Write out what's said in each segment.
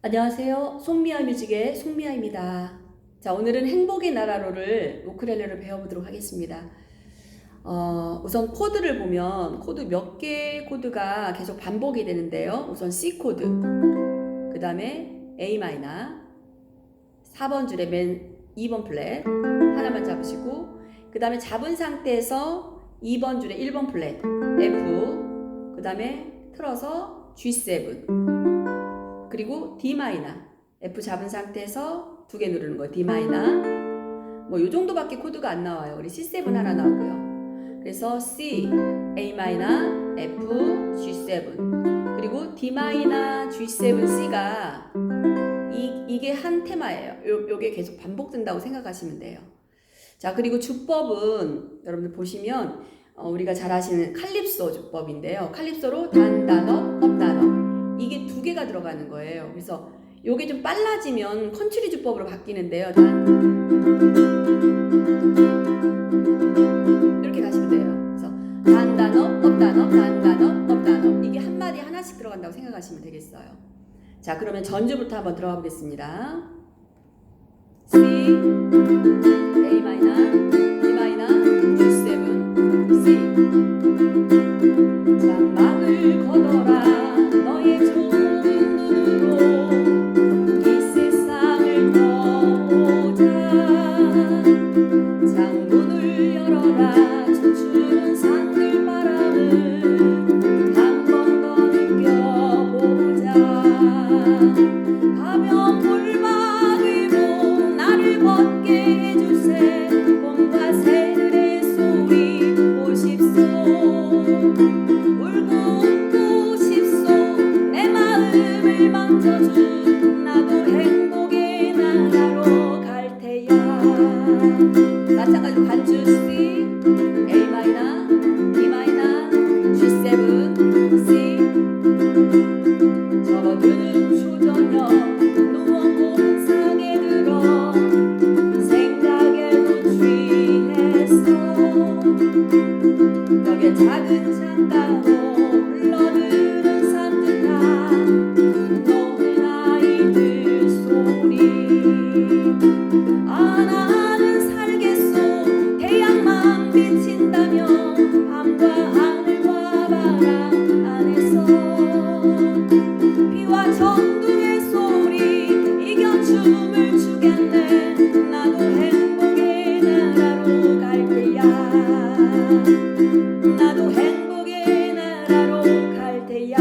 안녕하세요. 송미아 뮤직의 송미아입니다. 자, 오늘은 행복의 나라로를 우크렐레를 배워보도록 하겠습니다. 어, 우선 코드를 보면 코드 몇 개의 코드가 계속 반복이 되는데요. 우선 C 코드, 그 다음에 A 마이너, 4번 줄에 맨 2번 플랫 하나만 잡으시고, 그 다음에 잡은 상태에서 2번 줄에 1번 플랫 F, 그 다음에 틀어서 G7, 그리고 D 마이너 F 잡은 상태에서 두 개 누르는 거예요. D 마이너 뭐요 정도밖에 코드가 안 나와요. 우리 C7 하나 나오고요. 그래서 C, A 마이너, F, G7 그리고 D 마이너, G7, C가 이, 이게 한 테마예요. 요, 요게 계속 반복된다고 생각하시면 돼요. 자 그리고 주법은 여러분들 보시면 어, 우리가 잘 아시는 칼립소 주법인데요. 칼립소로 단, 단어, 업, 단어 이게 두 개가 들어가는 거예요. 그래서 요게 좀 빨라지면 컨트리 주법으로 바뀌는데요. 단 이렇게 가시면 돼요. 그래서 단 단어, 업 단어, 단 단어, 업 단어 이게 한 마디 하나씩 들어간다고 생각하시면 되겠어요. 자 그러면 전주부터 한번 들어가 보겠습니다. C, A 마이너, 만져준 나도 행복의 나라로 갈 테야. 마찬가지로 C A 마이너 나도 행복의 나라로 갈 테야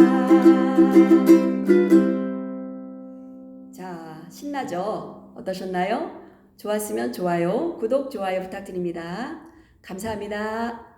자 신나죠 어떠셨나요? 좋았으면 좋아요 구독 좋아요 부탁드립니다 감사합니다.